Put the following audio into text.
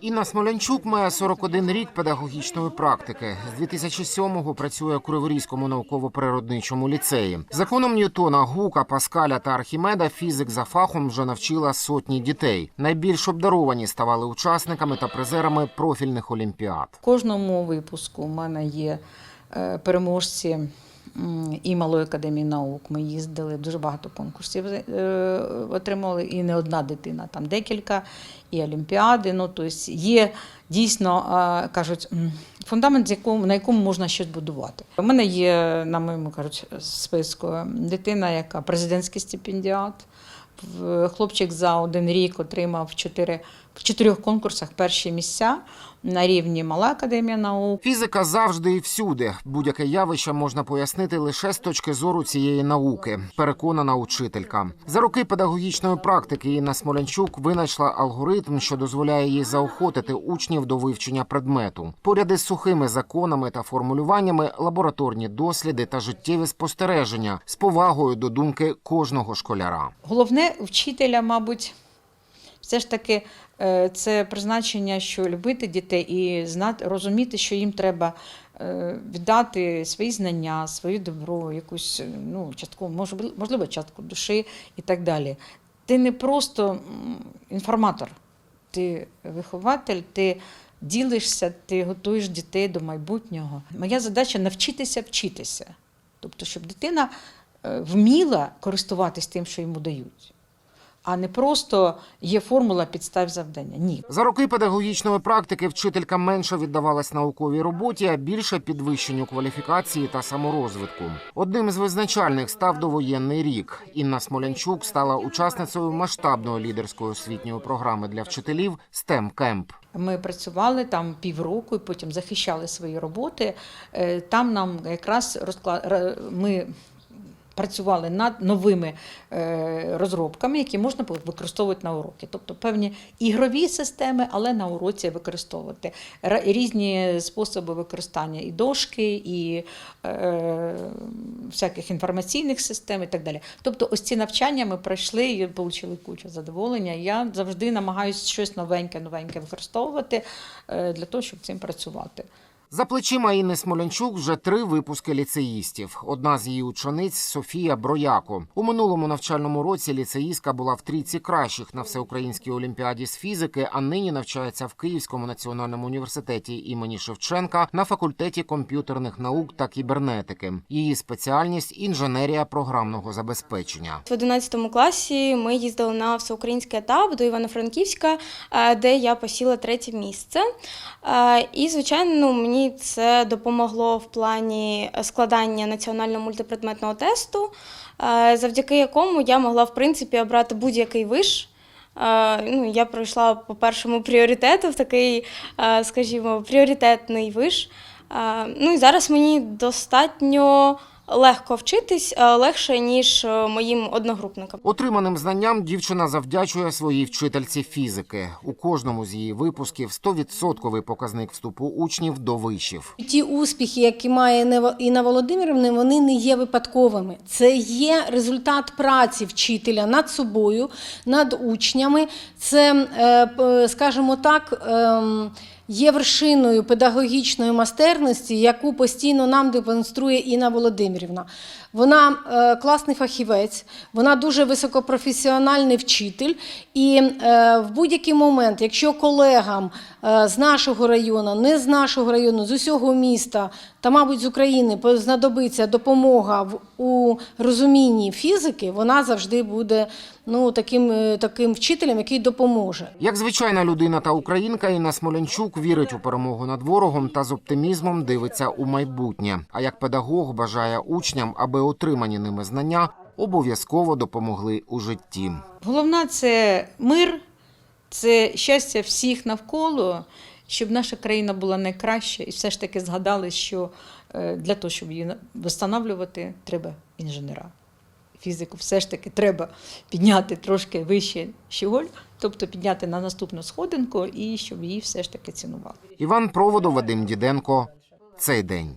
Інна Смолянчук має 41 рік педагогічної практики. З 2007-го працює у Криворізькому науково-природничому ліцеї. Законом Ньютона, Гука, Паскаля та Архімеда фізик за фахом вже навчила сотні дітей. Найбільш обдаровані ставали учасниками та призерами профільних олімпіад. В кожному випуску у мене є е, переможці і Малої академії наук. Ми їздили, дуже багато конкурсів е, отримали, і не одна дитина, там декілька, і олімпіади. Ну, тобто є дійсно, кажуть, фундамент, на якому можна щось будувати. У мене є, на моєму кажуть, списку дитина, яка президентський стипендіат. Хлопчик за один рік отримав чотири, в чотирьох конкурсах перші місця на рівні Мала академія наук. Фізика завжди і всюди. Будь-яке явище можна пояснити лише з точки зору цієї науки. Переконана учителька. За роки педагогічної практики Інна Смолянчук винайшла алгоритм, що дозволяє їй заохотити учнів до вивчення предмету. Поряд із сухими законами та формулюваннями, лабораторні досліди та життєві спостереження з повагою до думки кожного школяра. Головне вчителя, мабуть, все ж таки е, це призначення, що любити дітей і знати, розуміти, що їм треба е, віддати свої знання, своє добро, якусь е, ну, частку, можливо, частку душі і так далі. Ти не просто інформатор, ти вихователь, ти ділишся, ти готуєш дітей до майбутнього. Моя задача навчитися вчитися. Тобто, щоб дитина вміла користуватись тим, що йому дають, а не просто є формула підстав завдання. Ні. За роки педагогічної практики вчителька менше віддавалась науковій роботі, а більше підвищенню кваліфікації та саморозвитку. Одним з визначальних став довоєнний рік. Інна Смолянчук стала учасницею масштабної лідерської освітньої програми для вчителів STEM Camp. Ми працювали там півроку і потім захищали свої роботи. Е, Там нам якраз розклад... ми працювали над новими е, розробками, які можна було використовувати на уроки. Тобто певні ігрові системи, але на уроці використовувати різні способи використання і дошки, і е, всяких інформаційних систем і так далі. Тобто, ось ці навчання ми пройшли і отримали кучу задоволення. Я завжди намагаюся щось новеньке, новеньке використовувати е, для того, щоб цим працювати. За плечима Інни Смолянчук вже три випуски ліцеїстів. Одна з її учениць Софія Брояко. У минулому навчальному році ліцеїстка була в трійці кращих на всеукраїнській олімпіаді з фізики, а нині навчається в Київському національному університеті імені Шевченка на факультеті комп'ютерних наук та кібернетики. Її спеціальність інженерія програмного забезпечення. В 11 класі ми їздили на всеукраїнський етап до Івано-Франківська, е, де я посіла третє місце. Е, І, звичайно, ну, мені це допомогло в плані складання національного мультипредметного тесту, е, завдяки якому я могла, в принципі, обрати будь-який виш. Е, Ну, я пройшла по першому пріоритету в такий, е, скажімо, пріоритетний виш. Е, Ну і зараз мені достатньо легко вчитись, е, легше, ніж е, моїм одногрупникам. Отриманим знанням дівчина завдячує своїй вчительці фізики. У кожному з її випусків 100% показник вступу учнів до вишів. Ті успіхи, які має Інна Володимирівна, вони не є випадковими. Це є результат праці вчителя над собою, над учнями. Це, е, скажімо так, ем, є вершиною педагогічної майстерності, яку постійно нам демонструє Інна Володимирівна. Вона е, класний фахівець, вона дуже високопрофесіональний вчитель. І е, в будь-який момент, якщо колегам е, з нашого району, не з нашого району, з усього міста та, мабуть, з України знадобиться допомога у розумінні фізики, вона завжди буде ну, таким, таким вчителем, який допоможе. Як звичайна людина та українка, Інна Смолянчук вірить у перемогу над ворогом та з оптимізмом дивиться у майбутнє. А як педагог бажає учням, аби отримані ними знання обов'язково допомогли у житті. Головне це мир, це щастя всіх навколо, щоб наша країна була найкраща, і все ж таки згадали, що е, для того, щоб її встановлювати, треба інженера. Фізику все ж таки треба підняти трошки вище щоголь, тобто підняти на наступну сходинку і щоб її все ж таки цінували. Іван Проводов, Вадим Діденко. Цей день.